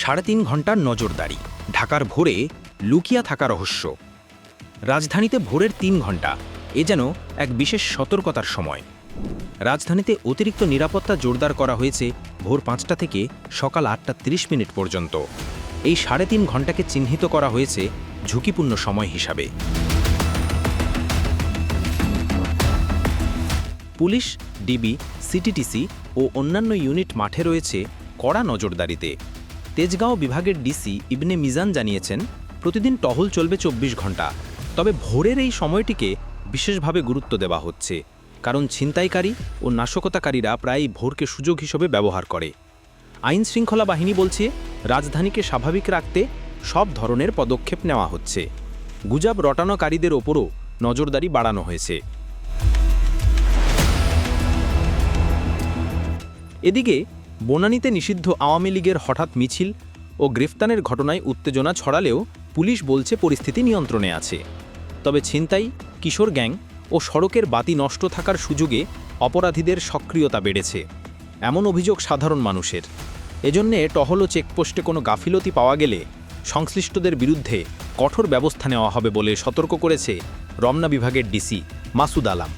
সাড়ে তিন ঘণ্টার নজরদারি। ঢাকার ভোরে লুকিয়া থাকা রহস্য। রাজধানীতে ভোরের তিন ঘণ্টা, এ যেন এক বিশেষ সতর্কতার সময়। রাজধানীতে অতিরিক্ত নিরাপত্তা জোরদার করা হয়েছে ভোর পাঁচটা থেকে সকাল আটটা তিরিশ মিনিট পর্যন্ত। এই সাড়ে তিন ঘন্টাকে চিহ্নিত করা হয়েছে ঝুঁকিপূর্ণ সময় হিসাবে। পুলিশ, ডিবি, সিটিটিসি ও অন্যান্য ইউনিট মাঠে রয়েছে কড়া নজরদারিতে। তেজগাঁও বিভাগের ডিসি ইবনে মিজান জানিয়েছেন, প্রতিদিন টহল চলবে চব্বিশ ঘণ্টা তবে ভোরের এই সময়টিকে বিশেষভাবে গুরুত্ব দেওয়া হচ্ছে। কারণ ছিনতাইকারী ও নাশকতাকারীরা প্রায়ই ভোরকে সুযোগ হিসেবে ব্যবহার করে। আইন শৃঙ্খলা বাহিনী বলছে, রাজধানীকে স্বাভাবিক রাখতে সব ধরনের পদক্ষেপ নেওয়া হচ্ছে। গুজাব রটানোকারীদের ওপরও নজরদারি বাড়ানো হয়েছে। এদিকে বনানীতে নিষিদ্ধ আওয়ামী লীগের হঠাৎ মিছিল ও গ্রেফতারের ঘটনায় উত্তেজনা ছড়ালেও পুলিশ বলছে পরিস্থিতি নিয়ন্ত্রণে আছে। তবে ছিনতাই, কিশোর গ্যাং ও সড়কের বাতি নষ্ট থাকার সুযোগে অপরাধীদের সক্রিয়তা বেড়েছে। এমন অভিযোগ সাধারণ মানুষের। এজন্যে টহল ও চেকপোস্টে কোনো গাফিলতি পাওয়া গেলে সংশ্লিষ্টদের বিরুদ্ধে কঠোর ব্যবস্থা নেওয়া হবে বলে সতর্ক করেছে রমনা বিভাগের ডিসি মাসুদ আলাম।